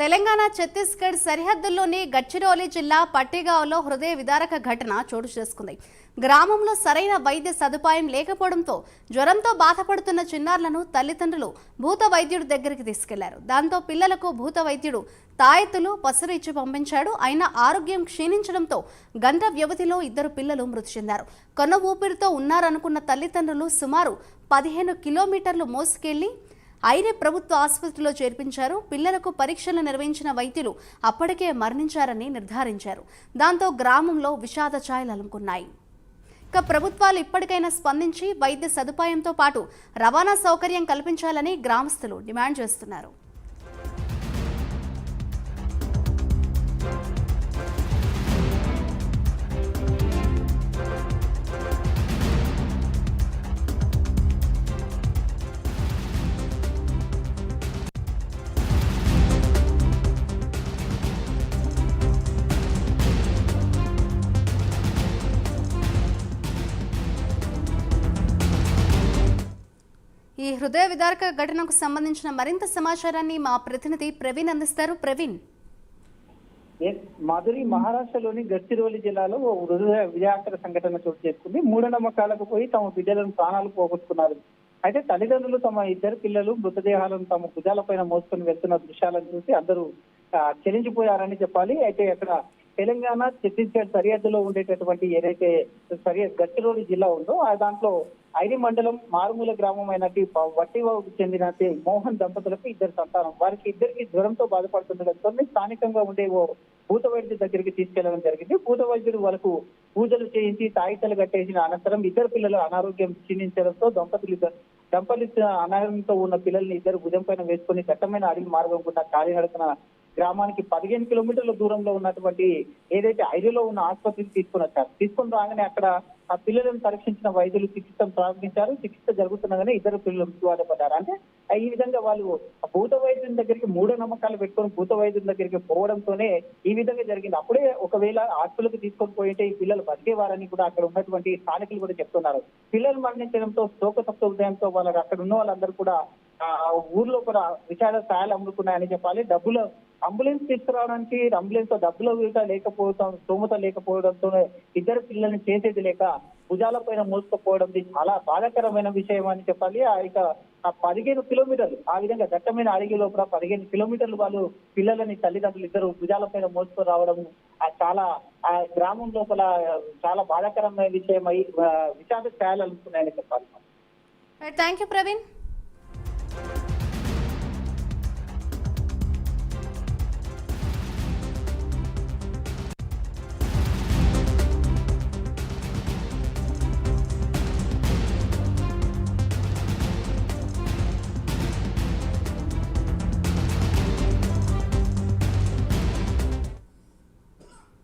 తెలంగాణ ఛత్తీస్గఢ్ సరిహద్దుల్లోని గడ్చిరోలి జిల్లా పట్టిగావ్లో హృదయ విదారక ఘటన చోటు చేసుకుంది. గ్రామంలో సరైన వైద్య సదుపాయం లేకపోవడంతో జ్వరంతో బాధపడుతున్న చిన్నారులను తల్లిదండ్రులు భూత వైద్యుడి దగ్గరికి తీసుకెళ్ళారు. దాంతో పిల్లలకు భూత వైద్యుడు తాయెత్తులు పసరు ఇచ్చి పంపించాడు. అయినా ఆరోగ్యం క్షీణించడంతో గంట వ్యవధిలో ఇద్దరు పిల్లలు మృతి చెందారు. కొన్న ఊపిరితో ఉన్నారనుకున్న తల్లిదండ్రులు సుమారు పదిహేను కిలోమీటర్లు మోసుకెళ్ళి ఐరే ప్రభుత్వ ఆసుపత్రిలో చేర్పించారు. పిల్లలకు పరీక్షలు నిర్వహించిన వైద్యులు అప్పటికే మరణించారని నిర్ధారించారు. దాంతో గ్రామంలో విషాద ఛాయలు అలుముకున్నాయి. ఇక ప్రభుత్వాలు ఇప్పటికైనా స్పందించి వైద్య సదుపాయంతో పాటు రవాణా సౌకర్యం కల్పించాలని గ్రామస్తులు డిమాండ్ చేస్తున్నారు. ఈ హృదయ విదారక ఘటనకు సంబంధించిన మరింత సమాచారాన్ని మా ప్రతినిధి ప్రవీణ్ అందిస్తారు. ప్రవీణ్. ఎస్, మాధురి మహారాష్ట్రలోని గడ్చిరోలి జిల్లాలో ఓ హృదయ విజయాకర సంఘటన చోటు చేసుకుంది. మూఢనమ్మకాలకు పోయి తమ బిడ్డలను ప్రాణాలు పోగొట్టుకున్నారు. అయితే తల్లిదండ్రులు తమ ఇద్దరు పిల్లలు మృతదేహాలను తమ భుజాలపైన మోసుకొని వెళ్తున్న దృశ్యాలను చూసి అందరూ చెలించిపోయారని చెప్పాలి. అయితే అక్కడ తెలంగాణ ఛత్తీస్గఢ్ సరిహద్దులో ఉండేటటువంటి ఏదైతే సరిహద్దు గడ్చిరోలి జిల్లా ఉందో ఆ దాంట్లో ఐరి మండలం మారుమూల గ్రామం అయినట్టు వట్టివాకు చెందిన మోహన్ దంపతులకు ఇద్దరు సంతానం. వారికి ఇద్దరికి జ్వరంతో బాధపడుతుండటంతో స్థానికంగా ఉండే ఓ భూత వైద్యుడి దగ్గరికి తీసుకెళ్ళడం జరిగింది. భూత వైద్యుడు వాళ్ళకు పూజలు చేయించి తాయితలు కట్టేసిన అనంతరం ఇద్దరు పిల్లలు అనారోగ్యం క్షీణించడంతో దంపతులు ఇద్దరు దంపతులు అనారోగ్యంతో ఉన్న పిల్లల్ని ఇద్దరు భుజం పైన వేసుకుని దట్టమైన అడవి మార్గం గుండా కాలినడకన గ్రామానికి పదిహేను కిలోమీటర్ల దూరంలో ఉన్నటువంటి ఏదైతే ఐదులో ఉన్న ఆసుపత్రికి తీసుకుని వచ్చారు. తీసుకుని రాగానే అక్కడ ఆ పిల్లలను పరీక్షించిన వైద్యులు చికిత్స ప్రారంభించారు. చికిత్స జరుగుతుండగానే ఇద్దరు పిల్లలు మృత్యువాదపడ్డారు అంటే ఈ విధంగా వాళ్ళు ఆ భూత వైద్యుని దగ్గరికి మూఢ నమ్మకాలు పెట్టుకొని భూత వైద్యుని దగ్గరికి పోవడంతోనే ఈ విధంగా జరిగింది. అప్పుడే ఒకవేళ హాస్పిటల్కి తీసుకొని పోయింటే ఈ పిల్లలు బతికేవారని కూడా అక్కడ ఉన్నటువంటి స్థానికులు కూడా చెప్తున్నారు. పిల్లలు మరణించడంతో శోక తప్త హృదయంతో వాళ్ళకి అక్కడ ఉన్న వాళ్ళందరూ కూడా ఊర్లో కూడా విచార స్థాయిలు అమ్ముకున్నాయని చెప్పాలి. డబ్బులు అంబులెన్స్ తీసుకురావడానికి అంబులెన్స్తో డబ్బులు లేకపోవడం స్తోమత లేకపోవడంతో ఇద్దరు పిల్లల్ని చేసేది లేక భుజాల పైన మోసుకుపోవడం చాలా బాధాకరమైన విషయం అని చెప్పాలి. ఆ ఇక పదిహేను కిలోమీటర్లు ఆ విధంగా దట్టమైన అడిగి లోపల పదిహేను కిలోమీటర్లు వాళ్ళు పిల్లలని తల్లిదండ్రులు ఇద్దరు భుజాల పైన మోసుకొని రావడం చాలా ఆ గ్రామం లోపల చాలా బాధాకరమైన విషయం అయి విషాద ఛాయలు అనుకున్నాయని చెప్పాలి. Thank you Praveen